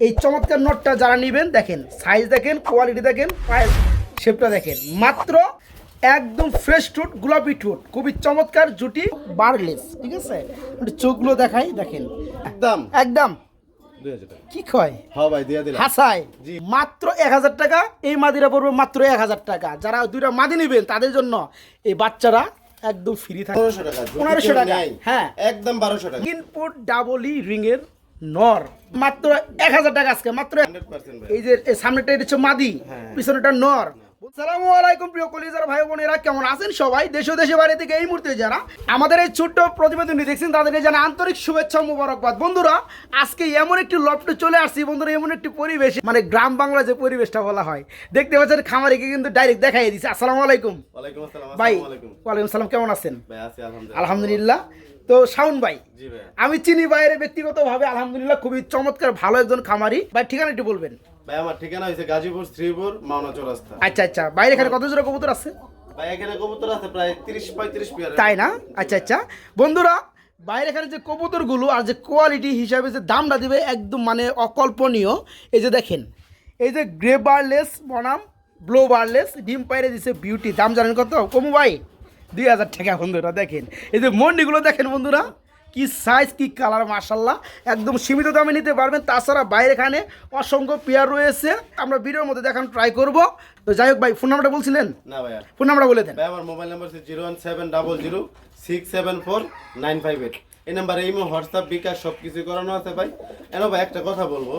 এই চমৎকার নটটা যারা নেবেন দেখেন সাইজ দেখেন কোয়ালিটি দেখেন পায়ের শেপটা দেখেন। মাত্র একদম ফ্রেশ টুট গোলাপি টুট খুবই চমৎকার জুটি বারলেস ঠিক আছে? চোখগুলো দেখাই দেখেন। একদম। একদম। কি কয়? হ্যাঁ ভাই দিয়ে দিলাম। হাসায়। মাত্র এক হাজার টাকা এই মাদিরা পড়বে মাত্র এক হাজার টাকা। যারা দুইটা মাদি নেবেন তাদের জন্য এই বাচ্চারা একদম ফ্রি থাকে পনেরোশো টাকা যদি 1500 কেউ টাকা, হ্যাঁ। একদম বারোশো টাকা। ইনপুট ডাবলি রিং এর নর। মাত্র এক হাজার টাকা আজকে মাত্র এই যে সামনেটা এটা হচ্ছে মাদি হ্যাঁ। পিছনেটা নর। সালামু আলাইকুম প্রিয় কলিজার ভাই বোনেরা কেমন আছেন সবাই? দেশ দেশে বাইরে থেকে এই মুহূর্তে যারা আমাদের এই ছোট্ট প্রতিবেদনটি দেখছেন তাদেরকে জানা আন্তরিক শুভেচ্ছা মুবারকবাদ। বন্ধুরা আজকে এমন একটি লফটে চলে আসছি বন্ধুরা এমন একটি পরিবেশ মানে গ্রাম বাংলা যে পরিবেশটা বলা হয়। দেখতে পাচ্ছেন খামারিকে কিন্তু ডাইরেক্ট দেখাই দিচ্ছে আসসালামু আলাইকুম। আসসালাম ভাই ওয়ালাইকুম সালাম কেমন আছেন? আলহামদুলিল্লাহ। তো শাউন ভাই আমি চিনি বাইরে ব্যক্তিগতভাবে আলহামদুলিল্লাহ খুবই চমৎকার ভালো একজন খামারি। ভাই ঠিকানা একটু বলবেন। ভাই আমার ঠিকানা হয়েছে গাজীপুর শ্রীপুর মাওনা চৌরাস্তা। আচ্ছা আচ্ছা। বাইরে এখানে কত জোড়া কবুতর আছে? ভাই এখানে কবুতর আছে প্রায় তিরিশ পঁয়ত্রিশ পিয়ার তাই না? আচ্ছা আচ্ছা। বন্ধুরা বাইরে এখানে যে কবুতরগুলো আর যে কোয়ালিটি হিসাবে যে দামটা দিবে একদম মানে অকল্পনীয় এই যে দেখেন এই যে গ্রে বারলেস বনাম ব্লো বারলেস ডিম পাইরে দিছে বিউটি দাম জানেন কত? কমু ভাই। দুই হাজার টাকা বন্ধুরা দেখেন। এই যে মন্ডিগুলো দেখেন বন্ধুরা কি সাইজ কি কালার মার্শাল্লাহ একদম সীমিত দামে নিতে পারবেন। তাছাড়া বাইরে এখানে অসংখ্য পেয়ার রয়েছে। আমরা ভিডিওর মধ্যে দেখানো ট্রাই করব। তো যাই হোক ভাই ফোন নাম্বারটা বলছিলেন? না ভাই ফোন নাম্বারটা বলে দেন। ভাই আমার mobile number zero one seven double zero six seven four nine five eight. এই নাম্বারে ইমো হোয়াটসঅ্যাপ বিকাশ সব কিছু করানো আছে ভাই। এনো ভাই একটা কথা বলব।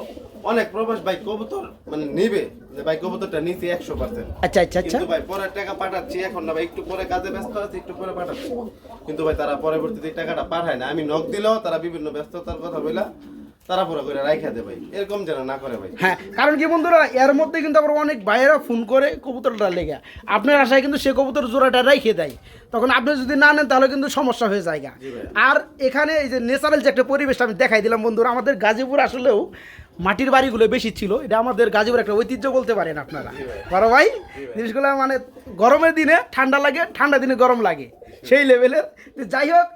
অনেক প্রবাস ভাই কবুতর মানে নিবে যে ভাই কবুতরটা নিছি একশো পার্সেন্ট আচ্ছা আচ্ছা আচ্ছা। কিন্তু ভাই পরে টাকা পাঠাচ্ছি এখন না ভাই একটু পরে কাজে ব্যস্ত আছে একটু পরে পাঠাচ্ছি। কিন্তু ভাই তারা পরবর্তীতে টাকাটা পাঠায় না। আমি নক দিলেও তারা বিভিন্ন ব্যস্ততার কথা বইলা তারা করে রাইখা দে ভাই। এরকম যেন না করে ভাই। হ্যাঁ কারণ কি বন্ধুরা এর মধ্যে কিন্তু আবার অনেক ভাইয়েরা ফোন করে কবুতরটা লেগে। আপনার আশায় কিন্তু সে কবুতর জোড়াটা দেয়। তখন আপনি যদি না নেন তাহলে কিন্তু সমস্যা হয়ে যায়। আর এখানে এই যে ন্যাচারাল যে একটা পরিবেশটা আমি দেখাই দিলাম বন্ধুরা আমাদের গাজীপুর আসলেও মাটির বাড়িগুলো বেশি ছিল। এটা আমাদের গাজীপুর একটা ঐতিহ্য বলতে পারেন আপনারা। বড় ভাই জিনিসগুলো মানে গরমের দিনে ঠান্ডা লাগে ঠান্ডা দিনে গরম লাগে। সেই লেভেলের যাই হোক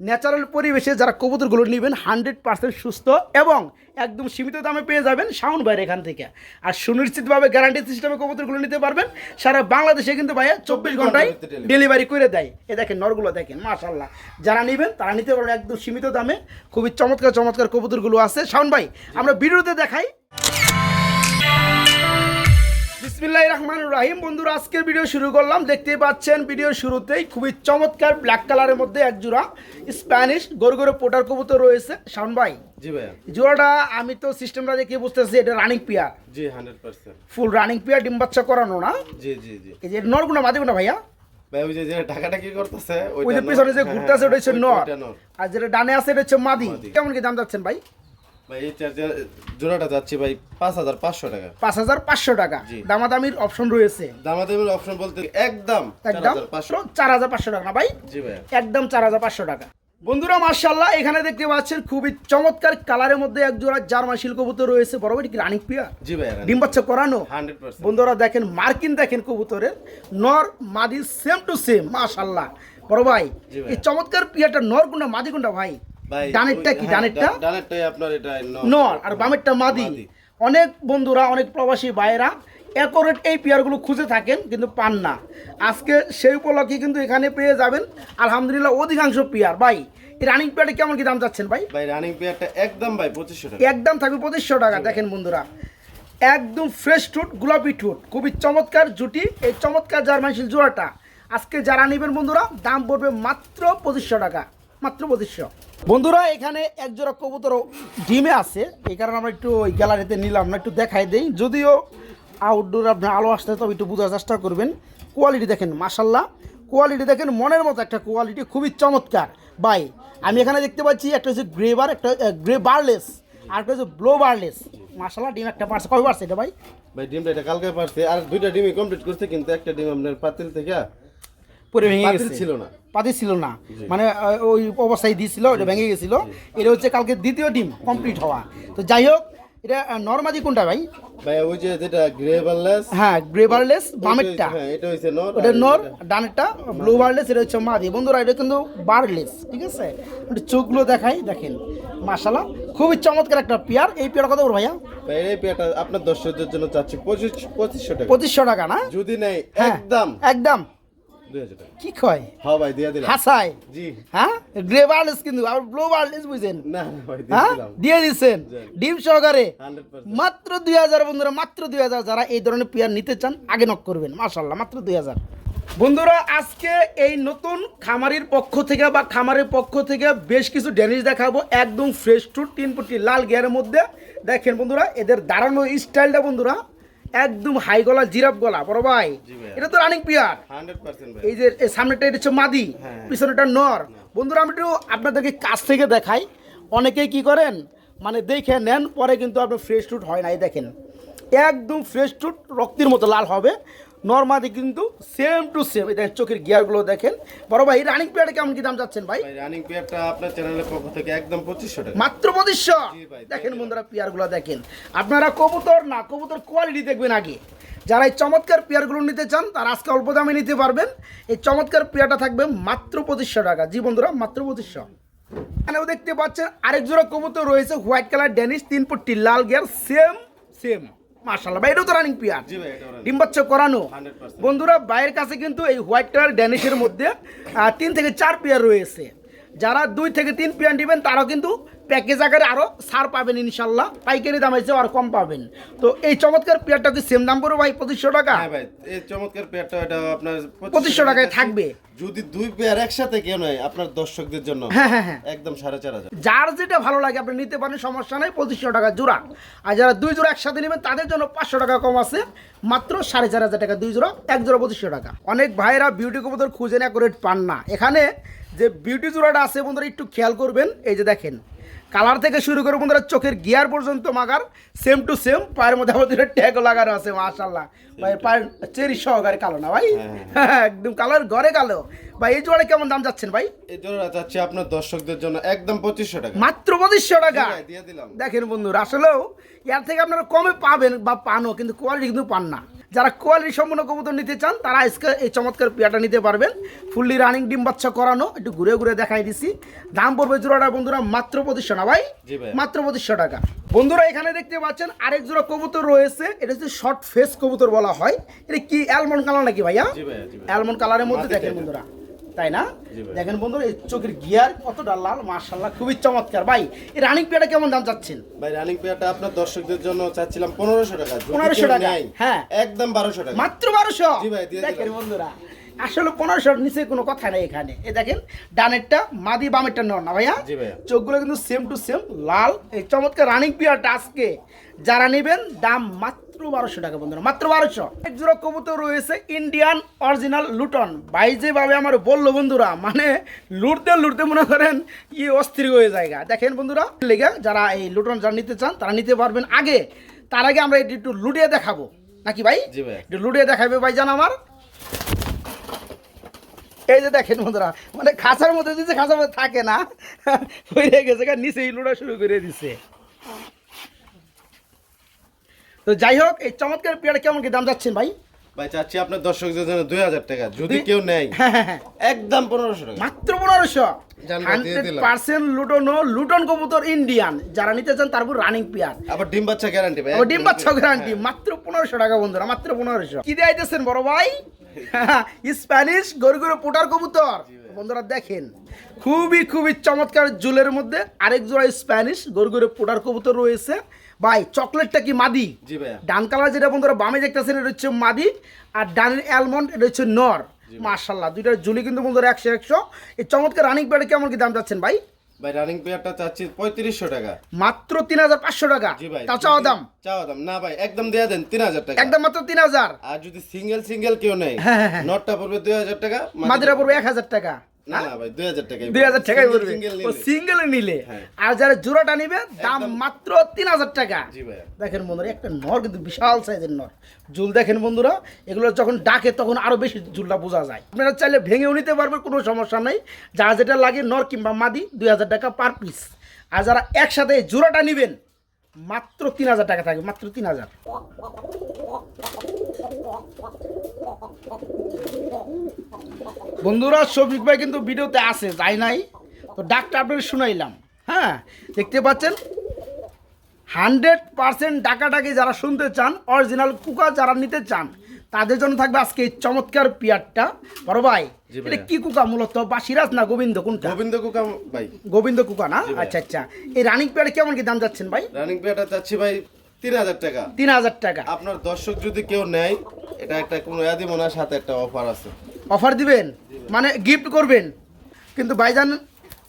ন্যাচারাল পরিবেশে যারা কবুতরগুলো নেবেন হান্ড্রেড পার্সেন্ট সুস্থ এবং একদম সীমিত দামে পেয়ে যাবেন সাউন্ড বাইরে এখান থেকে। আর সুনিশ্চিতভাবে গ্যারান্টি সিস্টেমে কবুতরগুলো নিতে পারবেন। সারা বাংলাদেশে কিন্তু ভাইয়া চব্বিশ ঘন্টায় ডেলিভারি করে দেয়। এ দেখেন নরগুলো দেখেন মাশাল্লাহ যারা নেবেন তারা নিতে পারবেন একদম সীমিত দামে। খুবই চমৎকার চমৎকার কবুতরগুলো আছে। শাওন ভাই আমরা ভিডিওতে দেখাই। বিসমিল্লাহ রহমান রাহিম। বন্ধুরা আজকের ভিডিও শুরু করলাম। দেখতেই পাচ্ছেন ভিডিও শুরুতেই খুবই চমৎকার ব্ল্যাক কালারের মধ্যে এক জোড়া স্প্যানিশ গরু গরু পোটার কবুতর রয়েছে। শাওন ভাই জি ভাইয়া। জোড়াটা আমি তো সিস্টেমটা দেখে বুঝতেছি এটা রানিং পিয়ার জি hundred percent full running pair ডিম বাচ্চা করানো না। জি জি জি। এই যে নরগুনা মাদিগুনা ভাইয়া? ভাই ওই যে যে টাকাটা কি করতেছে ওই যে পিছনে যে ঘুরতেছে ওটা হচ্ছে নর আর যেটা ডানে আছে এটা হচ্ছে মাদি। মাদি। কেমন কি দাম যাচ্ছেন ভাই? ভাই এই চার্জার জোড়াটা যাচ্ছে ভাই পাঁচ হাজার পাঁচশো টাকা। পাঁচ হাজার পাঁচশো টাকা। দামাদামির অপশন রয়েছে। দামাদামির অপশন বলতে একদম একদম চার হাজার পাঁচশো। টাকা না ভাই? জি একদম চার হাজার পাঁচশো টাকা। বন্ধুরা মার্শাল্লাহ এখানে দেখতে পাচ্ছেন খুবই চমৎকার কালারের মধ্যে এক জোড়া জার্মান শিল কবুতর রয়েছে। বড় কি রানিক পিয়া জি ভাইয়া ডিম বাচ্চা করানো? বন্ধুরা দেখেন মার্কিন দেখেন কবুতরের। নর মাদি সেম টু সেম মাশাল্লাহ বড় ভাই এই চমৎকার পিয়াটা নর কোনটা মাদি কোনটা ভাই ভাই? ডানেরটা কি হ্যাঁ, ডানেরটা? ডানেরটাই আপনার এটা নর। আর বামেরটা মাদি। অনেক বন্ধুরা অনেক প্রবাসী ভাইয়েরা অ্যাকোরেট এই পেয়ারগুলো খুঁজে থাকেন কিন্তু পান না। আজকে সেই উপলক্ষে কিন্তু এখানে পেয়ে যাবেন আলহামদুলিল্লাহ অধিকাংশ পেয়ার ভাই এই রানিং পেয়ারটা কেমন কি দাম চাচ্ছেন ভাই? ভাই রানিং পেয়ারটা একদম ভাই পঁচিশশো টাকা। একদম থাকবে পঁচিশশো টাকা দেখেন বন্ধুরা। একদম ফ্রেশ টুট গোলাপি টুট খুবই চমৎকার জুটি এই চমৎকার জার্মানশীল জোড়াটা। আজকে যারা নেবেন বন্ধুরা দাম পড়বে মাত্র পঁচিশশো টাকা মাত্র পঁচিশশো। বন্ধুরা এখানে এক জোড়া কবুতর ডিমে আছে। এই কারণে আমরা একটু ওই গ্যালারিতে নিলাম না একটু দেখাই দেই। যদিও আউটডোর আপনার আলো আসতে তবে একটু বোঝার চেষ্টা করবেন। কোয়ালিটি দেখেন মাসাল্লাহ কোয়ালিটি দেখেন মনের মতো একটা কোয়ালিটি খুবই চমৎকার। বাই আমি এখানে দেখতে পাচ্ছি একটা হচ্ছে গ্রে বার একটা গ্রে বারলেস আর একটা হচ্ছে ব্লো বারলেস মাসাল্লাহ ডিম একটা পারছে। কবে পারছে এটা ভাই? ভাই ডিমটা এটা কালকে পারছে। আর দুইটা ডিমই কমপ্লিট করছে কিন্তু একটা ডিম আপনার পাতিল থেকে পরে ভেঙে পাতিল গেছে। ছিল না। পাতি ছিল না। মানে ওই অবস্থায় দিয়েছিল ওটা ভেঙে গেছিল। এটা হচ্ছে কালকে দ্বিতীয় ডিম কমপ্লিট হওয়া। তো যাই হোক এটা নর্মাদি কোনটা ভাই? ভাই ওই যে যেটা গ্রে বারলেস হ্যাঁ গ্রে বারলেস বামেরটা। হ্যাঁ এটা হইছে নর আর নর ডানেরটা ব্লু বারলেস এটা হচ্ছে মাদি। বন্ধুরা এটা কিন্তু বারলেস ঠিক আছে? একটু চোখগুলো দেখাই দেখেন। মাশাল্লাহ খুবই চমৎকার একটা পেয়ার। এই পেয়ার কত বড় ভাইয়া? ভাই এই পেয়ারটা আপনার দর্শকদের জন্য চাচ্ছি পঁচিশ পঁচিশশো টাকা। পঁচিশশো টাকা না? যদি নেই হ্যাঁ একদম। একদম। টাকা। কি কয়? হ্যাঁ ভাই দিয়ে দিলাম। হাসায়? জি। হ্যাঁ? গ্রে বারলেস কিন্তু আর ব্লু বারলেস বুঝছেন না ভাই দিয়ে হ্যাঁ? দিলাম। দিয়ে ডিম সহকারে মাত্র দুই হাজার বন্ধুরা মাত্র দুই হাজার যারা এই ধরনের পেয়ার নিতে চান আগে নক করবেন। মাশাল্লাহ মাত্র দুই হাজার। বন্ধুরা আজকে এই নতুন খামারির পক্ষ থেকে বা খামারের পক্ষ থেকে বেশ কিছু ড্যানিশ দেখাবো। একদম ফ্রেশ টু তিন ফুটি লাল গিয়ারের মধ্যে। দেখেন বন্ধুরা এদের দাঁড়ানো স্টাইলটা বন্ধুরা একদম হাই গলা জিরাফ গলা বড় ভাই। এটা তো রানিং পেয়ার এই যে এই সামনেটা এটা হচ্ছে মাদি। পিছনে পিছনেটা নর। বন্ধুরা আমি একটু আপনাদেরকে কাছ থেকে দেখাই। অনেকেই কি করেন? মানে দেখে নেন পরে কিন্তু আপনার ফ্রেশ টুট হয় না। এই দেখেন একদম ফ্রেশ টুট রক্তের মতো লাল হবে। নর্মাদি কিন্তু সেম টু সেম এই দেখেন চোখের গিয়ারগুলো দেখেন। বড় ভাই রানিং পেয়ারে কেমন কি দাম যাচ্ছেন ভাই? রানিং পেয়ারটা আপনার চ্যানেলের পক্ষ থেকে একদম পঁচিশশো টাকা। মাত্র পঁচিশশো? জি ভাই, দেখেন বন্ধুরা পেয়ারগুলো দেখেন। আপনারা কবুতর না কবুতর কোয়ালিটি দেখবেন আগে। যারা এই চমৎকার পেয়ারগুলো নিতে চান তারা আজকে অল্প দামে নিতে পারবেন। এই চমৎকার পেয়ারটা থাকবে মাত্র পঁচিশশো টাকা। জি বন্ধুরা মাত্র পঁচিশশো। এখানেও দেখতে পাচ্ছেন আরেক জোড়া কবুতর রয়েছে হোয়াইট কালার ড্যানিশ তিন ফুটটি লাল গিয়ার সেম সেম মার্শাল্লাহ ভাই এটাও তো রানিং পেয়ার ডিম বাচ্চা করানো। বন্ধুরা বাইরের কাছে কিন্তু এই হোয়াইট কালার ড্যানিশের মধ্যে তিন থেকে চার পেয়ার রয়েছে। যারা দুই থেকে তিন পেয়ার নেবেন তারাও কিন্তু প্যাকেজ আকারে আরও ছাড় পাবেন ইনশাল্লাহ। পাইকারি দাম এসে আর কম পাবেন। তো এই চমৎকার পেয়ারটা কি সেম দাম পড়বে ভাই পঁচিশশো টাকা? হ্যাঁ ভাই এই চমৎকার পেয়ারটা এটা আপনার পঁচিশশো টাকায় থাকবে। যদি দুই পেয়ার একসাথে কেউ নয় আপনার দর্শকদের জন্য হ্যাঁ হ্যাঁ হ্যাঁ। একদম সাড়ে চার হাজার। যার যেটা ভালো লাগে আপনি নিতে পারেন সমস্যা নেই পঁচিশশো টাকা জোড়া। আর যারা দুই জোড়া একসাথে নেবেন তাদের জন্য পাঁচশো টাকা কম আছে। মাত্র সাড়ে চার হাজার টাকা দুই জোড়া এক জোড়া পঁচিশশো টাকা। অনেক ভাইরা বিউটি কবুতর খুঁজে না করে পান না। এখানে যে বিউটি জোড়াটা আছে বন্ধুরা একটু খেয়াল করবেন। এই যে দেখেন কালার থেকে শুরু করে বন্ধুরা চোখের গিয়ার পর্যন্ত মাগার সেম টু সেম পায়ের মধ্যে আমাদের ট্যাগও লাগানো আছে মাশাল্লাহ ভাই পায়ের চেরি সহকারে কালো না ভাই? হ্যাঁ একদম কালার ঘরে কালো। ভাই এই জোড়া কেমন দাম যাচ্ছেন ভাই? এই জোড়া চাচ্ছি আপনার দর্শকদের জন্য একদম পঁচিশশো টাকা। মাত্র পঁচিশশো টাকা? দিয়ে দিলাম। দেখেন বন্ধুরা আসলেও এর থেকে আপনারা কমে পাবেন বা পানও কিন্তু কোয়ালিটি কিন্তু পান না। যারা কোয়ালিটি সম্পূর্ণ কবুতর নিতে চান তারা আজকে এই চমৎকার পেয়াটা নিতে পারবেন। ফুললি রানিং ডিম বাচ্চা করানো একটু ঘুরে ঘুরে দেখাই দিছি। দাম পড়বে জোড়াটা বন্ধুরা মাত্র পঁচিশশো না ভাই। মাত্র পঁচিশশো টাকা। বন্ধুরা এখানে দেখতে পাচ্ছেন আরেক জোড়া কবুতর রয়েছে এটা হচ্ছে শর্ট ফেস কবুতর বলা হয়। এটা কি অ্যালমন্ড কালার নাকি ভাইয়া? অ্যালমন্ড কালারের মধ্যে দেখেন বন্ধুরা। তাই না? দেখেন বন্ধুরা এই চোখের গিয়ার কতটা লাল মার্শাল্লাহ খুবই চমৎকার। ভাই এই রানিং পেয়ারটা কেমন দাম চাচ্ছেন? ভাই রানিং পেয়ারটা আপনার দর্শকদের জন্য চাচ্ছিলাম পনেরোশো টাকা। যদি 1500 কেউ টাকা, হ্যাঁ। একদম বারোশো টাকা। মাত্র বারোশো? জি ভাই, দেখেন বন্ধুরা আসলে পনেরোশোর নিচে কোনো কথা নেই এখানে। এ দেখেন ডানেরটা মাদি বামেরটা নর না ভাইয়া। চোখগুলো কিন্তু সেম টু সেম লাল। এই চমৎকার রানিং পিয়ারটা আজকে যারা নেবেন দাম মাত্র বারোশো টাকা বন্ধুরা মাত্র বারোশো। এক জোড়া কবুতর রয়েছে ইন্ডিয়ান অরিজিনাল লুটন ভাই যেভাবে আমার বলল বন্ধুরা মানে লুটতে লুটতে মনে করেন ই অস্থির হয়ে জায়গা। দেখেন বন্ধুরা লেগে যারা এই লুটন যারা নিতে চান তারা নিতে পারবেন আগে। তার আগে আমরা একটু লুটিয়ে দেখাবো। নাকি ভাই? ভাই। একটু লুটিয়ে দেখাবে ভাই জান আমার। এই যে দেখেন বন্ধুরা মানে খাঁচার মধ্যে দিচ্ছে খাঁচার মধ্যে থাকে না হয়ে গেছে গা, নিচেই লুড়া শুরু করে দিছে। তো যাই হোক এই চমৎকার পেয়ারা কেমন কি দাম যাচ্ছেন ভাই? ভাই চাচ্ছি আপনার দর্শকদের জন্য দুই হাজার টাকা যদি কেউ নেয় হ্যাঁ হ্যাঁ হ্যাঁ। একদম পনেরোশো টাকা। মাত্র পনেরোশো। জান ভাই, দিয়ে হান্ড্রেড পার্সেন্ট লুটন লুটন কবুতর ইন্ডিয়ান। যারা নিতে চান তারপর রানিং পেয়ার আবার ডিম বাচ্চা গ্যারান্টি ভাই ডিম বাচ্চা গ্যারান্টি। মাত্র পনেরোশো টাকা বন্ধুরা মাত্র পনেরোশো। কি বড় ভাই? স্প্যানিশ গরু গরু পোটার কবুতর। বন্ধুরা দেখেন। খুবই খুবই চমৎকার জুলের মধ্যে আরেক জোড়া স্প্যানিশ গরু গরু পোটার কবুতর রয়েছে। ভাই চকলেটটা কি মাদি? জি ভাইয়া। ডান কালার যেটা বন্ধুরা বামে দেখতেছেন এটা হচ্ছে মাদি আর ডানের অ্যালমন্ড এটা হচ্ছে নর। মার্শাল্লাহ দুইটার জুলি কিন্তু বন্ধুরা একশো একশো। এই চমৎকার রানিং প্যাডে কেমন কি দাম যাচ্ছেন ভাই? ভাই রানিং পেয়ারটা চাচ্ছি পঁয়ত্রিশশো টাকা। মাত্র তিন হাজার পাঁচশো টাকা। জি ভাই তাও চাওয়া দাম? চাওয়া দাম। না ভাই একদম দেয়া দেন তিন হাজার টাকা। একদম মাত্র তিন হাজার। আর যদি সিঙ্গেল সিঙ্গেল কেউ নেই হ্যাঁ, হ্যাঁ, হ্যাঁ। নটটা পড়বে দুই হাজার টাকা মাদিরা পড়বে এক হাজার টাকা। না? ভাই দুই হাজার টাকা দুই হাজার টাকাই পড়বে সিঙ্গেল ও সিঙ্গেল নিলে। হ্যাঁ। আর যারা জোড়াটা নিবে দাম মাত্র তিন হাজার টাকা। দেখেন বন্ধুরা একটা নর কিন্তু বিশাল সাইজের নর। জুল দেখেন বন্ধুরা এগুলো যখন ডাকে তখন আরও বেশি জুলটা বোঝা যায়। আপনারা চাইলে ভেঙেও নিতে পারবেন কোনো সমস্যা নেই। যা যেটা লাগে নর কিংবা মাদি দুই হাজার টাকা পার পিস আর যারা একসাথে জোড়াটা নিবেন মাত্র তিন হাজার টাকা থাকবে মাত্র তিন হাজার। বন্ধুরা শফিক ভাই কিন্তু ভিডিওতে আসে যাই নাই। তো ডাকটা আপনাদের শুনাইলাম। হ্যাঁ দেখতে পাচ্ছেন? হান্ড্রেড পার্সেন্ট ডাকাটাকে যারা শুনতে চান অরিজিনাল কুকা যারা নিতে চান তাদের জন্য থাকবে আজকে এই চমৎকার পিয়ারটা। বড় ভাই এটা কি কুকা মূলত? বা সিরাজ না গোবিন্দ কোনটা? গোবিন্দ কুকা ভাই। গোবিন্দ কুকা না? আচ্ছা আচ্ছা। এই রানিং পেয়ারে কেমন কি দাম যাচ্ছেন ভাই? রানিং প্লেয়ারটা চাচ্ছি ভাই তিন হাজার টাকা। তিন হাজার টাকা। আপনার দর্শক যদি কেউ নেয় এটা একটা কোনো ইয়াদি মনে হয় সাথে একটা অফার আছে। অফার দিবেন? মানে গিফট করবেন। কিন্তু ভাইজান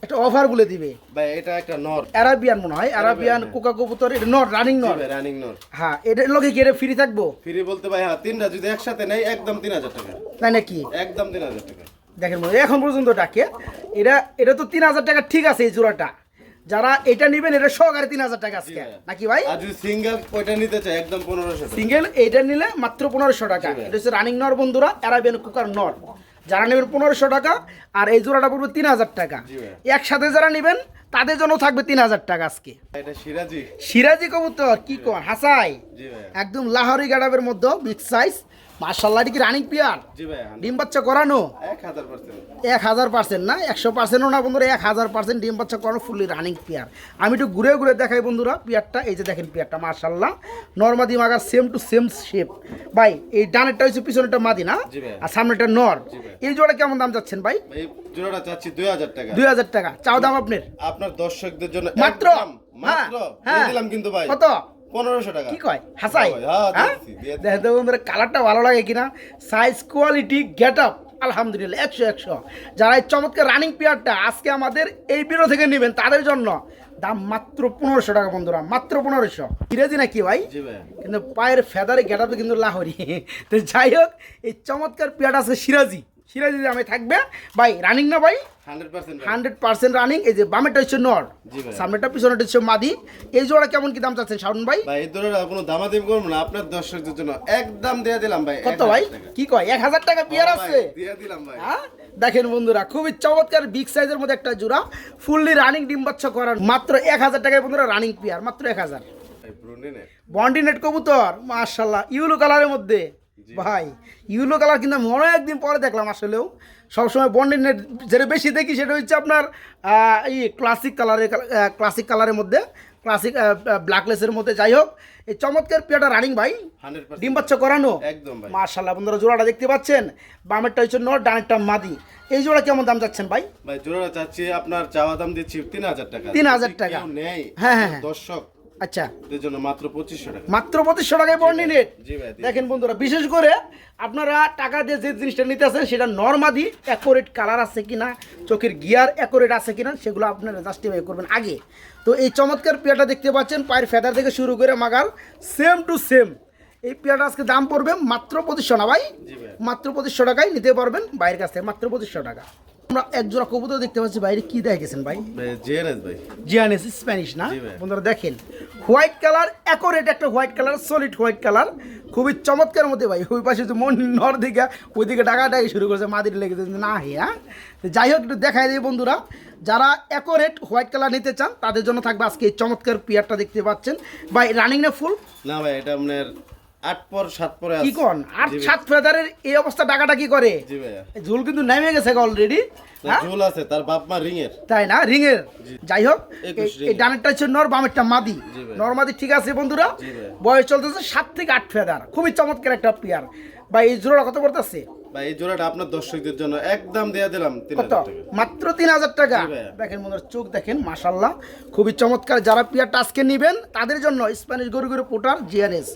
একটা অফার বলে দিবে। ভাই এটা একটা নর। অ্যারাবিয়ান মনে হয়। অ্যারাবিয়ান হ্যাঁ। কোকা কবুতর এটা নট রানিং নট রানিং নর। হ্যাঁ এটার লগে কি এটা ফ্রি থাকব? ফ্রি বলতে ভাই হ্যাঁ তিনটা যদি একসাথে নেই একদম তিন হাজার টাকা। তাই নাকি? একদম তিন হাজার টাকা। দেখেন এখন পর্যন্ত ডাকে। এটা এটা তো তিন হাজার টাকা ঠিক আছে এই জোড়াটা। যারা এটা নেবেন এটা সহকারে তিন হাজার টাকা আজকে। নাকি ভাই? আর যদি সিঙ্গেল ওইটা নিতে চাই একদম পনেরোশো সিঙ্গেল এইটা নিলে মাত্র পনেরোশো টাকা। এটা হচ্ছে রানিং নর বন্ধুরা অ্যারাবিয়ান কুকার নর যারা নেবেন পনেরোশো টাকা আর এই জোড়াটা পড়বে তিন হাজার টাকা। একসাথে যারা নেবেন তাদের জন্য থাকবে তিন হাজার টাকা আজকে। এটা সিরাজি। সিরাজি কবুতর কি কর হাসাই। একদম লাহরি গাডাবের মধ্যে বিগ সাইজ মার্শাল্লাহ কি রানিং পিয়ার ডিম বাচ্চা করানো? এক হাজার পার্সেন্ট না? একশো পার্সেন্টও না বন্ধুরা এক হাজার পার্সেন্ট ডিম বাচ্চা করানো ফুললি রানিং পেয়ার আমি একটু ঘুরে ঘুরে দেখাই বন্ধুরা পেয়ারটা এই যে দেখেন পেয়ারটা মার্শাল্লাহ নর্মাদি মাগার সেম টু সেম শেপ ভাই এই ডানেরটা হচ্ছে পিছনেরটা মাদি না? আর সামনেটা নর। এই জোড়া কেমন দাম যাচ্ছেন ভাই? জোড়াটা চাচ্ছি দুই হাজার টাকা। দুই হাজার টাকা। চাও দাম আপনার? আপনার দর্শকদের জন্য মাত্র? মাত্র। হ্যাঁ, দিলাম কিন্তু ভাই। কত? পনেরোশো টাকা। কি কয়? হাসাই? হ্যাঁ হ্যাঁ, বন্ধুরা কালারটা ভালো লাগে কিনা? সাইজ কোয়ালিটি গেট আপ আলহামদুলিল্লাহ একশো একশো। যারা এই চমৎকার রানিং পেয়ারটা আজকে আমাদের এই বিরো থেকে নেবেন তাদের জন্য দাম মাত্র পনেরোশো টাকা বন্ধুরা মাত্র পনেরোশো। ফিরেছি নাকি ভাই? জি ভাই। কিন্তু পায়ের ফেদারে গেটাতে কিন্তু লাহরি। তো যাই হোক এই চমৎকার পেয়ারটা আছে সিরাজি। সিরাজি দামে থাকবে। ভাই রানিং না ভাই? হান্ড্রেড পার্সেন্ট রানিং এই যে বামেটা হচ্ছে নর। সামনেটা পিছনেটা হচ্ছে মাদি। এই জোড়া কেমন কি দাম চাচ্ছেন শাওন ভাই? ভাই এই ধরনের কোনো দামাদামি করব না আপনার দর্শকদের জন্য। একদম দিয়ে দিলাম ভাই কত ভাই? কি কয় এক হাজার টাকা পেয়ার আছে? দিয়ে দিলাম ভাই। হ্যাঁ? দেখেন বন্ধুরা খুবই চমৎকার বিগ সাইজের মধ্যে একটা জোড়া। ফুললি রানিং ডিম বাচ্চা করার মাত্র এক হাজার টাকায় বন্ধুরা রানিং পেয়ার মাত্র এক হাজার। ভাই ব্রুনি নেট বন্ডি নেট কবুতর মার্শাল্লাহ ইউলো কালারের মধ্যে। ভাই ইউলো কালার কিন্তু আমি অনেকদিন পরে দেখলাম আসলেও। সবসময় বন্ডি নেট যেটা বেশি দেখি সেটা হচ্ছে আপনার এই ক্লাসিক কালারের ক্লাসিক কালারের মধ্যে ক্লাসিক ব্ল্যাকলেসের মধ্যে। যাই হোক এই চমৎকার পেয়ারটা রানিং ভাই। ডিম বাচ্চা করানো। একদম মার্শাল্লাহ বন্ধুরা জোড়াটা দেখতে পাচ্ছেন? বামেরটা হচ্ছে নর ডানেরটা মাদি। এই জোড়া কেমন দাম যাচ্ছেন ভাই? ভাই জোড়াটা চাচ্ছি আপনার চাওয়া দাম দিচ্ছি তিন হাজার টাকা। তিন হাজার টাকা। নেয় হ্যাঁ, হ্যাঁ, হ্যাঁ। আচ্ছা। জন্য মাত্র পঁচিশশো টাকা। মাত্র পঁচিশশো টাকায় বন্ডি নেট জি ভাই দেখেন বন্ধুরা বিশেষ করে আপনারা টাকা দিয়ে যে জিনিসটা নিতে আসেন সেটা নর্মাদি অ্যাকোরেট কালার আছে কিনা চোখের গিয়ার অ্যাকোরেট আছে কিনা সেগুলো আপনারা জাস্টিফাই করবেন আগে। তো এই চমৎকার পেয়ারটা দেখতে পাচ্ছেন পায়ের ফেদার থেকে শুরু করে মাগার সেম টু সেম এই পেয়ারটা আজকে দাম পড়বে মাত্র পঁচিশশো না ভাই। মাত্র পঁচিশশো টাকায় নিতে পারবেন বাইরের কাছ থেকে মাত্র পঁচিশশো টাকা। আমরা এক জোড়া কবুতর দেখতে পাচ্ছি বাইরে কি দেখেছেন ভাই? ভাই জেএনএস ভাই। জিয়ানেস স্প্যানিশ না? বন্ধুরা দেখেন হোয়াইট কালার অ্যাকোরেট একটা white colour solid white colour খুবই চমৎকার মধ্যে ভাই। ওই পাশে মন নর দিকে ওইদিকে ডাকাটাই শুরু করেছে মাদির লেগে না হ্যাঁ? যাই হোক একটু দেখাই দিই বন্ধুরা যারা অ্যাকোরেট হোয়াইট কালার নিতে চান তাদের জন্য থাকবে আজকে এই চমৎকার পিয়ারটা দেখতে পাচ্ছেন। ভাই রানিং না ফুল না ভাই এটা আপনার আট পর সাত পরে কি। কন। সাত ফেদারের এই অবস্থা কি করে? জি ভাইয়া। ঝুল কিন্তু নেমে গেছে অলরেডি ঝুল আছে তার বাপ মা রিং এর তাই না? যাই হোক এই-। ডানেরটা হচ্ছে নর বামেরটা মাদি। জি নর মাদি ঠিক আছে বন্ধুরা? বয়স চলতেছে সাত থেকে আট ফেদার। খুবই চমৎকার একটা প্লেয়ার বা এই জোড়া কত পড়তেছে? ভাই এই জোড়াটা আপনার দর্শকদের জন্য একদম দেয়া দিলাম কত? মাত্র তিন হাজার টাকা? দেখেন মনের চোখ দেখেন মাসাল্লাহ খুবই চমৎকার যারা পিয়ারটা আজকে নেবেন তাদের জন্য স্প্যানিশ গরু গরু পোটার জিআরএস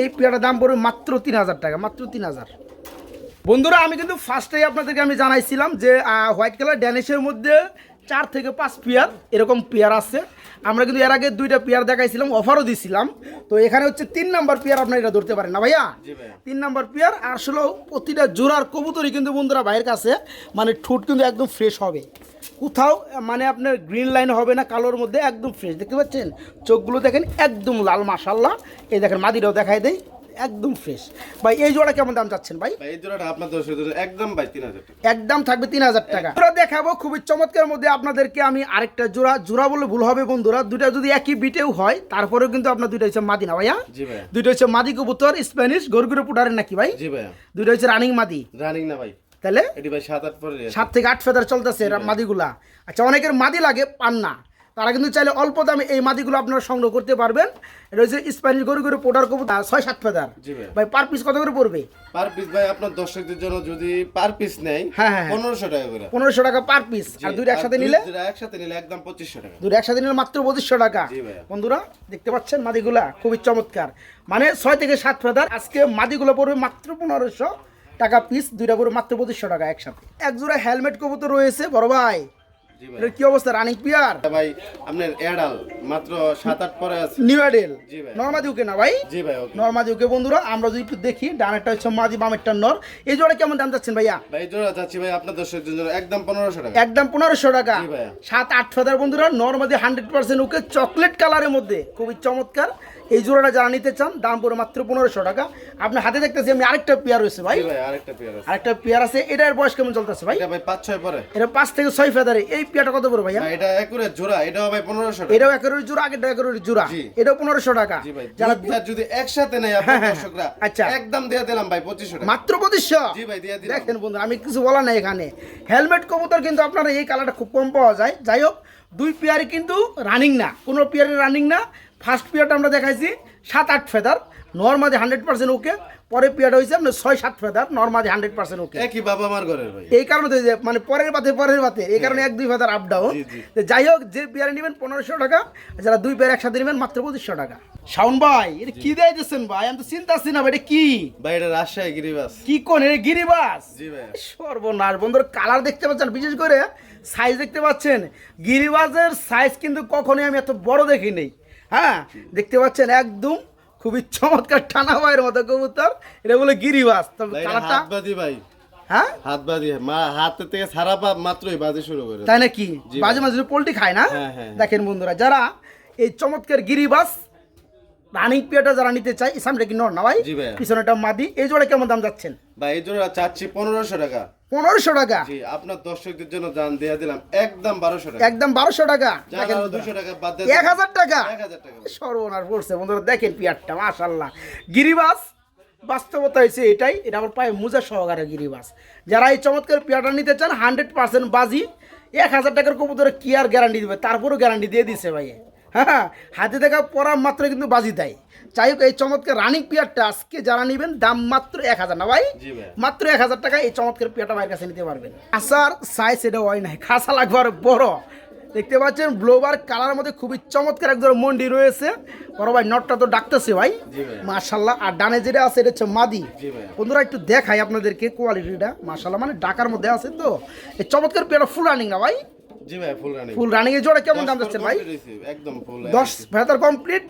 এই পিয়ারটার দাম পড়বে মাত্র তিন হাজার টাকা মাত্র তিন হাজার। বন্ধুরা আমি কিন্তু ফার্স্টেই আপনাদেরকে আমি জানাইছিলাম যে হোয়াইট কালার ড্যানিশের মধ্যে চার থেকে পাঁচ পেয়ার এরকম পেয়ার আছে। আমরা কিন্তু এর আগে দুইটা পেয়ার দেখাইছিলাম অফারও দিছিলাম। তো এখানে হচ্ছে তিন নাম্বার পেয়ার আপনারা এটা ধরতে পারেন না ভাইয়া? তিন নাম্বার পেয়ার আসলে প্রতিটা জোড়ার কবুতরই কিন্তু বন্ধুরা বাইরের কাছে মানে ঠোঁট কিন্তু একদম ফ্রেশ হবে। কোথাও মানে আপনার গ্রিন লাইন হবে না কালোর মধ্যে একদম ফ্রেশ দেখতে পাচ্ছেন? চোখগুলো দেখেন একদম লাল মাসাল্লাহ এই দেখেন মাদিরাও দেখাই দেয় একদম ফ্রেশ ভাই এই জোড়া কেমন দাম চাচ্ছেন ভাই? ভাই এই জোড়াটা আপনার একদম ভাই তিন হাজার টাকা। একদম থাকবে তিন হাজার টাকা। জোড়া দেখাবো খুবই চমৎকার মধ্যে আপনাদেরকে আমি আরেকটা জোড়া। জোড়া বলে ভুল হবে বন্ধুরা দুটা যদি একই বিটেও হয় তারপরেও কিন্তু আপনার দুইটা হচ্ছে মাদি না ভাইয়া? দুইটা হচ্ছে মাদি কবুতর স্প্যানিশ গরগুরে পুটারের নাকি ভাই? জি ভাইয়া। দুইটা হচ্ছে রানিং মাদি। রানিং না ভাই। তাহলে? সাত থেকে আট ফেদার চলতেছে মাদিগুলা। আচ্ছা অনেকের মাদি লাগে পান না। তারা কিন্তু চাইলে অল্প দামে এই মাদিগুলো আপনারা সংগ্রহ করতে পারবেন। হচ্ছে স্প্যানিশ গরু গরু পোটার কবুতর ছয় সাত ফেদার। ভাই। পার পিস কত করে পড়বে? পার পিস ভাই আপনার দর্শকদের জন্য যদি পার পিস নেয় হ্যাঁ। পনেরোশো টাকা করে। পনেরোশো টাকা পার পিস আর দুইটা একসাথে নিলে? একসাথে নিলে একদম পঁচিশশো টাকা। দুটো একসাথে নিলে মাত্র পঁচিশশো টাকা। বন্ধুরা দেখতে পাচ্ছেন মাদিগুলা খুবই চমৎকার। মানে ছয় থেকে সাত ফেদার। আজকে মাদিগুলো পড়বে মাত্র পনেরোশো টাকা পিস দুইটা পড়বে মাত্র পঁচিশশো টাকা একসাথে। এক জোড়া হেলমেট কবুতর রয়েছে বড় ভাই। জি কি অবস্থা রানিং পিয়ার ভাই আপনার এডাল মাত্র সাত আট পরে আছে। নিউ ভাই। নর্মাদি ওকে না ভাই? জি ভাই ওকে নর্মাদি ওকে বন্ধুরা আমরা যদি একটু দেখি ডানেরটা হচ্ছে মাদি বামেরটা নর। এই জোড়া কেমন দাম যাচ্ছেন ভাইয়া? ভাই এই জোড়া যাচ্ছি ভাই আপনার দর্শকদের জন্য একদম পনেরোশো টাকা। একদম পনেরোশো টাকা। সাত আট ফেদার বন্ধুরা নর্মাদি হান্ড্রেড পার্সেন্ট ওকে চকলেট কালারের মধ্যে। খুবই চমৎকার। এই জোড়াটা যারা নিতে চান দাম পড়ে মাত্র পনেরোশো টাকা। আপনার হাতে দেখতেছি আমি আরেকটা পেয়ার রয়েছে ভাই। আরেকটা পেয়ার আছে। আরেকটা পেয়ার আছে। এটার বয়স কেমন চলতেছে ভাই? এটা ভাই পাঁচ ছয় পরে। এটা পাঁচ থেকে ছয় ফেদারে এই পেয়ারটা কত পড়বে ভাইয়া? ভাই এটা একুরে জোড়া এটাও ভাই পনেরোশো এটাও একের জোড়া আগেরটা একের জোড়া। এটাও পনেরোশো টাকা। যারা যদি একসাথে নেয় আপনার হ্যাঁ, হ্যাঁ, দর্শকরা আচ্ছা। একদম দিয়ে দিলাম ভাই পঁচিশশো মাত্র পঁচিশশো? জি ভাই দিয়ে দিলাম। দেখেন বন্ধু আমি কিছু বলার নাই এখানে। হেলমেট কবুতর কিন্তু আপনারা এই কালারটা খুব কম পাওয়া যায়। যাই হোক দুই পেয়ারই কিন্তু রানিং না। কোনো পেয়ারের রানিং না। ফার্স্ট পেয়ারটা আমরা দেখাইছি সাত আট ফেদার নর্মাদি হান্ড্রেড পার্সেন্ট ওকে পরের পেয়ারটা হয়েছে আপনার ছয় সাত ফেদার নর্মাদি হান্ড্রেড পার্সেন্ট ওকে একই বাবা মার ঘরের ভাই। এই কারণে তো মানে পরের পাতে পরের পাতে এই কারণে এক দুই ফেদার আপ ডাউন হ্যাঁ। যাই হোক যে পেয়ারে নেবেন পনেরোশো টাকা যারা দুই পেয়ার একসাথে নেবেন মাত্র পঁচিশশো টাকা। শাওন ভাই এটা কি দেয় দিচ্ছেন ভাই? আমি তো চিন্তা আসছি না ভাই এটা কি? ভাই এটা রাজশাহী গিরিবাস। কি কোন এটা গিরিবাস? জি ভাই। সর্বনাশ বন্ধুর কালার দেখতে পাচ্ছেন বিশেষ করে সাইজ দেখতে পাচ্ছেন। গিরিবাজের সাইজ কিন্তু কখনোই আমি এত বড় দেখি নেই হ্যাঁ দেখতে পাচ্ছেন একদম খুবই চমৎকার টানা ভাইয়ের মতো কবুতর। এটা বলে গিরিবাস। তবে ভাই কালারটা হ্যাঁ? হাত মা হাত থেকে সারা পাপ মাত্রই বাজে শুরু করে তাই নাকি? মাঝে পোলট্রি খায় না? হ্যাঁ, হ্যাঁ। দেখেন বন্ধুরা যারা এই চমৎকার গিরিবাস রানিং পিয়াটা যারা নিতে সামনে কি নর না ভাই? পিছনেটা মাদি। এই জোড়া কেমন দাম যাচ্ছেন? ভাই এই জোড়া চাচ্ছি পনেরোশো টাকা। পনেরোশো টাকা? জি আপনার দর্শকদের জন্য দান দিয়ে দিলাম একদম বারোশো টাকা। একদম বারোশো টাকা? এক হাজার টাকা? সর্বনাশ পড়ছে বন্ধুরা দেখেন পিয়ারটা মাশাল্লাহ গিরিবাস বাস্তবতা হয়েছে এটাই এটা আমার পায়ে মোজা সহকারে গিরিবাস। যারা এই চমৎকার পিয়ারটা নিতে চান হান্ড্রেড পার্সেন্ট বাজি এক হাজার টাকার কবুতরে কি আর গ্যারান্টি দেবে তারপরেও গ্যারান্টি দিয়ে দিছে ভাই হ্যাঁ হাতে দেখা পরা মাত্র কিন্তু বাজি দেয়। যাই হোক এই চমৎকার রানিং পিয়ারটা আজকে যারা নেবেন দাম মাত্র এক হাজার। না ভাই? মাত্র এক হাজার টাকা এই চমৎকার পেয়াটা ভাইয়ের কাছে নিতে পারবেন। আসার সাইজ এটা হয় নাই। খাসা লাগবে আর বড়। দেখতে পাচ্ছেন ব্লোবার কালার মধ্যে খুবই চমৎকার একজন মন্ডি রয়েছে। বড় ভাই নটটা তো ডাকতেছে ভাই। মাশাল্লাহ আর ডানে যেটা আছে এটা হচ্ছে মাদি। বন্ধুরা একটু দেখাই আপনাদেরকে কোয়ালিটিটা মাশাল্লাহ মানে ডাকার মধ্যে আছে তো। এই চমৎকার পেয়াটা ফুল রানিং না ভাই? জি ভাই ফুল রানিং ফুল রানিং এর জোড়া কেমন দাম যাচ্ছে ভাই? একদম ফুল 10 ভাই তার কমপ্লিট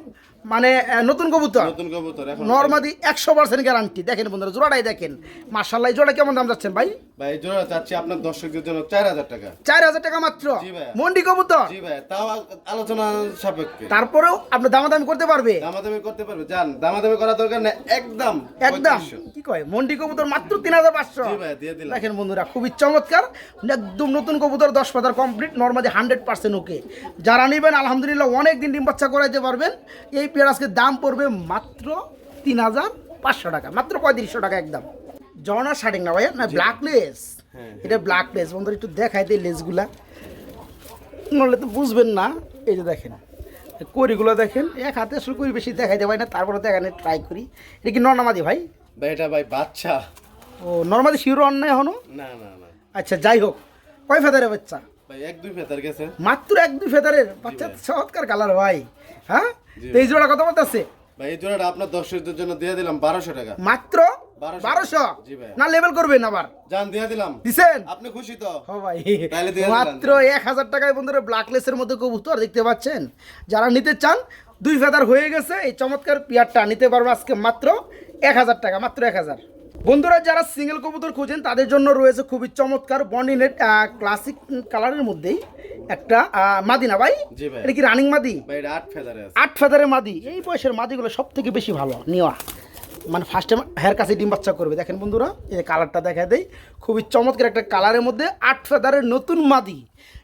মানে নতুন কবুতর। নতুন কবুতর এখন নর্মাদি একশো পার্সেন্ট গ্যারান্টি দেখেন বন্ধুরা জোড়াটাই দেখেন। মার্শাল্লাহ জোড়া কেমন দাম যাচ্ছেন ভাই? ভাই জোড়া চাচ্ছি আপনার দর্শকদের জন্য চার হাজার টাকা। চার হাজার টাকা মাত্র? মন্ডি কবুতর? জি ভাই তাও আলোচনা সাপেক্ষে। তারপরেও আপনি দামাদামি করতে পারবে? দামাদামি করতে পারবে। জান দামাদামি করার দরকার নেই একদম একদম। 3500 কি কয় মন্ডি কবুতর মাত্র তিন হাজার পাঁচশো? জি ভাই দিয়ে দিলাম। দেখেন বন্ধুরা খুবই চমৎকার। একদম নতুন কবুতর দশ পাতার complete normally hundred percent okay যারা নেবেন আলহামদুলিল্লাহ অনেক দিন ডিম বাচ্চা করাইতে পারবেন। এই পেয়ার আজকে দাম পড়বে মাত্র তিন হাজার পাঁচশো টাকা। মাত্র পঁয়ত্রিশশো টাকা একদম। জর্না শার্টিং না ভাইয়া? না ব্ল্যাক লেস হ্যাঁ, এটা ব্ল্যাক লেস বন্ধুরা একটু দেখাই দিই লেসগুলা নলে তো বুঝবেন না। এই যে দেখেন করিগুলো দেখেন এক হাতে শুরু করি বেশি দেখাইতে পারি না তারপরে দেখানে ট্রাই করি। এটা কি নর্নামাদি ভাই? ভাই এটা ভাই বাচ্চা। ও নর্মাদি শিওর অন্যায় এখনও? না না না। আচ্ছা যাই হোক। কয় ফেদারের বাচ্চা? ভাই এক দুই ফেতার গেছে। মাত্র এক দুই ফেদারের? বাচ্চা চমৎকার কালার ভাই। হ্যাঁ? তো এই জোড়া কত বলতেছে ভাই এই জোড়াটা আপনার দর্শকদের জন্য দিয়ে দিলাম বারোশো টাকা। মাত্র বারোশো। না লেভেল করবেন আবার। জান দিয়ে দিলাম। দিছেন? আপনি খুশি তো? ভাই। মাত্র এক হাজার টাকায় বন্ধুরা ব্ল্যাকলেসের মধ্যে কবুতর দেখতে পাচ্ছেন। যারা নিতে চান দুই ফেদার হয়ে গেছে। এই চমৎকার পিয়ারটা নিতে পারব আজকে মাত্র এক হাজার টাকা মাত্র এক হাজার। বন্ধুরা যারা সিঙ্গেল কবুতর খুঁজেন তাদের জন্য রয়েছে খুবই চমৎকার বন্ডিনেট ক্লাসিক কালারের মধ্যেই একটা মাদি না ভাই? এটা কি রানিং মাদি? আট ফেদারে আট ফেদারের মাদি। এই বয়সের মাদিগুলো সব থেকে বেশি ভালো নেওয়া। মানে ফার্স্ট টাইম হেয়ার কাছে ডিম বাচ্চা করবে। দেখেন বন্ধুরা এই কালারটা দেখা দেয় খুবই চমৎকার একটা কালারের মধ্যে আট ফেদারের নতুন মাদি।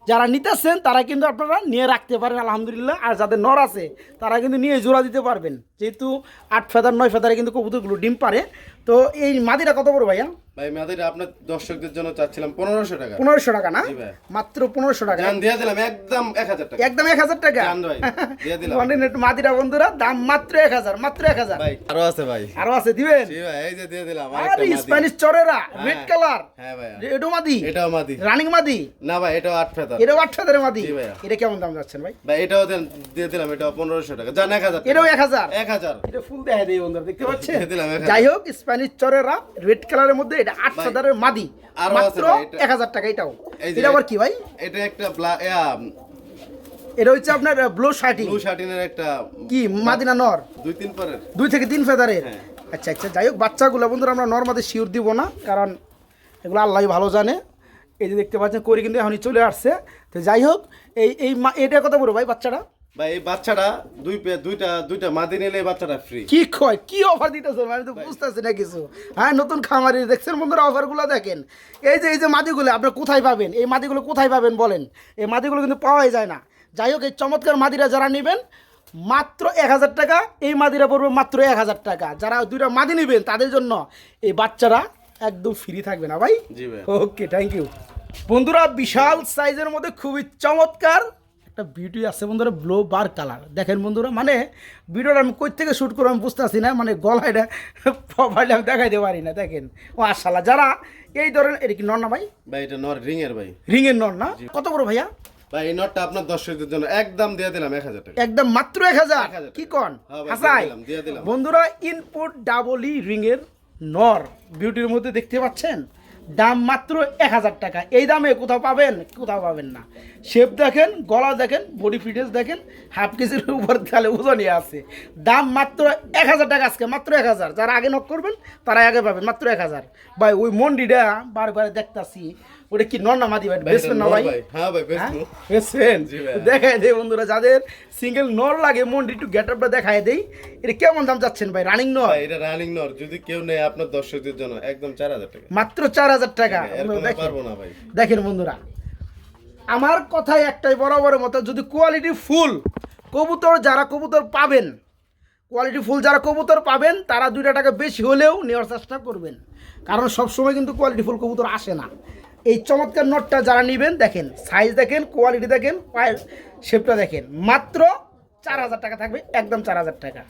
যারা নিতেছেন তারা কিন্তু আপনারা নিয়ে রাখতে পারেন আলহামদুলিল্লাহ। আর যাদের নর আছে তারা কিন্তু নিয়ে জোড়া দিতে পারবেন। যেহেতু আট ফেদার নয় ফেদারে কিন্তু কবুতরগুলো ডিম পারে। তো এই মাদিটা কত বড় ভাইয়া? ভাই মাদিটা আপনার দর্শকদের জন্য চাচ্ছিলাম পনেরোশো টাকা। পনেরোশো টাকা না? মাত্র পনেরোশো টাকা। জান দিয়ে দিলাম একদম এক হাজার টাকা। একদম এক হাজার টাকা? দিয়ে দিলাম। কন্টিনেন্ট মাদিরা বন্ধুরা দাম মাত্র এক হাজার মাত্র এক হাজার। ভাই আরও আছে ভাই। আরও আছে দিবেন? এই যে দিয়ে দিলাম আর স্প্যানিশ চরেরা রেড হ্যাঁ। কালার হ্যাঁ ভাই। এটো মাদি? এটাও মাদি। রানিং মাদি? না ভাই এটাও আট ফেদার। এটাও আট হাজারের মাদি। এটা কেমন দাম যাচ্ছেন ভাই? ভাই এটাও দেন- দিয়ে দিলাম এটাও পনেরোশো টাকা। জান এক হাজার এটাও এক হাজার? এক হাজার। এটা ফুল দেখা দেয় বন্ধুরা দেখতে পাচ্ছেন। যাই হোক স্প্যানিশ চরেরা রেড কালারের মধ্যে এটা আট হাজারের মাদি। আরও মাত্র এক হাজার টাকা এটাও। এটা আবার কি ভাই? এটা একটা এটা হচ্ছে আপনার ব্লু শার্টিং ব্লু শার্টিনের একটা কি মাদিনা নর? দুই তিন পরের। দুই থেকে তিন ফেদারের? হ্যাঁ। আচ্ছা আচ্ছা যাই হোক বাচ্চাগুলো বন্ধুরা আমরা নর্মাদি শিওর দিব না কারণ এগুলো আল্লাহ ভালো জানে। এই যে দেখতে পাচ্ছেন করি কিন্তু এখনই চলে আসছে। তো যাই হোক এই এই এটা কথা বলব ভাই বাচ্চাটা ভাই এই বাচ্চাটা দুই দুইটা দুইটা মাদি নিলে বাচ্চাটা ফ্রি কি কয় কি অফার দিতেছেন আমি তো বুঝতেছি না কিছু। হ্যাঁ নতুন খামারি দেখছেন বন্ধুরা অফারগুলো দেখেন। এই যে এই যে মাদিগুলো আপনি কোথায় পাবেন? এই মাদিগুলো কোথায় পাবেন বলেন? এই মাদিগুলো কিন্তু পাওয়াই যায় না। যাই হোক এই চমৎকার মাদিরা যারা নেবেন মাত্র এক হাজার টাকা এই মাদিরা পড়বে মাত্র এক হাজার টাকা। যারা দুইটা মাদি নেবেন তাদের জন্য এই বাচ্চারা একদম ফ্রি থাকবে না ভাই? ভাই। ওকে থ্যাংক ইউ বন্ধুরা বিশাল সাইজের মধ্যে খুবই চমৎকার একটা বিউটি আছে বন্ধুরা ব্লো বার কালার দেখেন বন্ধুরা মানে ভিডিওটা আমি কই থেকে শ্যুট করব আমি বুঝতে বুঝতেছি না মানে গলাটা প্রপারলি আমি দেখাইতে পারি না দেখেন। ও আশাল্লাহ যারা এই ধরনের এটা কি নর না ভাই? ভাই এটা নর রিং এর ভাই। রিংয়ের নর না? কত বড় ভাইয়া? ভাই এই নটটা আপনার দর্শকদের জন্য একদম দিয়ে দিলাম এক হাজার টাকা। একদম মাত্র এক হাজার? 1000 কি কন? হ্যাঁ হাসাই। দিলাম, দিয়ে দিলাম। বন্ধুরা ইনপুট ডাবলই রিংয়ের নর। বিউটির মধ্যে দেখতে পাচ্ছেন? দাম মাত্র এক হাজার টাকা। এই দামে কোথাও পাবেন কোথাও পাবেন না। শেপ দেখেন গলা দেখেন বডি ফিটনেস দেখেন হাফ কেজির উপর তাহলে ওজনই আছে। দাম মাত্র এক হাজার টাকা আজকে মাত্র এক হাজার। যারা আগে নক করবেন তারা আগে পাবেন মাত্র এক হাজার। ভাই ওই মন্ডিটা বারবার দেখতাছি ওটা কি নর না মাদি ভাই? বেসবেন না ভাই? হ্যাঁ ভাই হ্যাঁ? ভাই। দেখায় দেয় বন্ধুরা যাদের সিঙ্গেল নর লাগে মন্ডি একটু গেট আপটা দেখাই দেই। এটা কেমন দাম যাচ্ছেন ভাই রানিং নর? ভাই এটা রানিং নর। যদি কেউ নেই আপনার দর্শকদের জন্য একদম চার হাজার টাকা। মাত্র চার হাজার টাকা। দেখেন বন্ধুরা আমার কথাই একটাই বরাবরের মতো, যদি কোয়ালিটি ফুল, কবুতর যারা কবুতর পাবেন কোয়ালিটি ফুল যারা কবুতর পাবেন, তারা দুইটা টাকা বেশি হলেও নেওয়ার চেষ্টা করবেন। কারণ সবসময় কিন্তু কোয়ালিটি ফুল কবুতর আসে না। এই চমৎকার নটটা যারা নেবেন, দেখেন সাইজ দেখেন কোয়ালিটি দেখেন পায়ের শেপটা দেখেন, মাত্র চার হাজার টাকা থাকবে, একদম চার হাজার টাকা।